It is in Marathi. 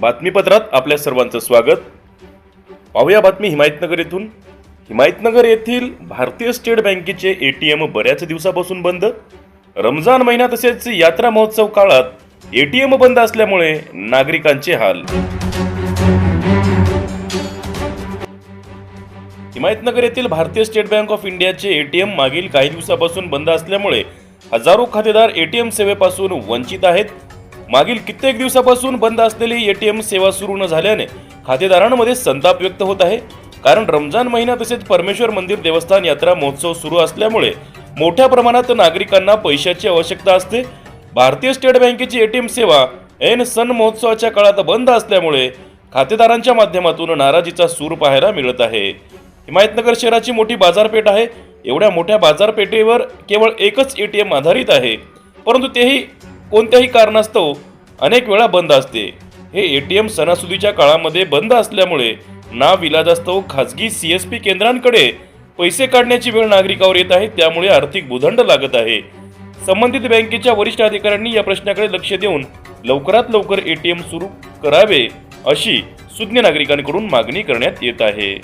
बातमीपत्रात आपल्या सर्वांचं स्वागत. पाहूया बातमी हिमायतनगर येथून. हिमायतनगर येथील भारतीय स्टेट बँकेचे ए टी एम बऱ्याच दिवसापासून बंद. रमजान महिना तसेच यात्रा महोत्सव काळात ए टी एम बंद असल्यामुळे नागरिकांचे हाल. हिमायतनगर येथील भारतीय स्टेट बँक ऑफ इंडियाचे ए टी एम मागील काही दिवसापासून बंद असल्यामुळे हजारो खातेदार ए टी एम सेवेपासून वंचित आहेत. मागील कित्येक दिवसापासून बंद असलेली एटीएम सेवा सुरू न झाल्याने खातेदारांमध्ये संताप व्यक्त होत आहे. कारण रमजान महिना तसेच परमेश्वर मंदिर देवस्थान यात्रा महोत्सव सुरू असल्यामुळे मोठ्या प्रमाणात नागरिकांना पैशाची आवश्यकता असते. भारतीय स्टेट बँकेची एटीएम सेवा ऐन सण महोत्सवाच्या काळात बंद असल्यामुळे खातेदारांच्या माध्यमातून नाराजीचा सूर पाहायला मिळत आहे. हिमायतनगर शहराची मोठी बाजारपेठ आहे. एवढ्या मोठ्या बाजारपेठेवर केवळ एकच एटीएम आधारित आहे. परंतु तेही कोणत्याही कारणास्तव अनेक वेळा बंद असते. हे ए टी एम सणासुदीच्या काळामध्ये बंद असल्यामुळे ना विलाजास्तव खाजगी पी केंद्रांकडे पैसे काढण्याची वेळ नागरिकावर येत आहे त्यामुळे आर्थिक भूदंड लागत आहे. संबंधित बँकेच्या वरिष्ठ अधिकाऱ्यांनी या प्रश्नाकडे लक्ष देऊन लवकरात लवकर एटीएम सुरू करावे अशी सुज्ञ नागरिकांकडून मागणी करण्यात येत आहे.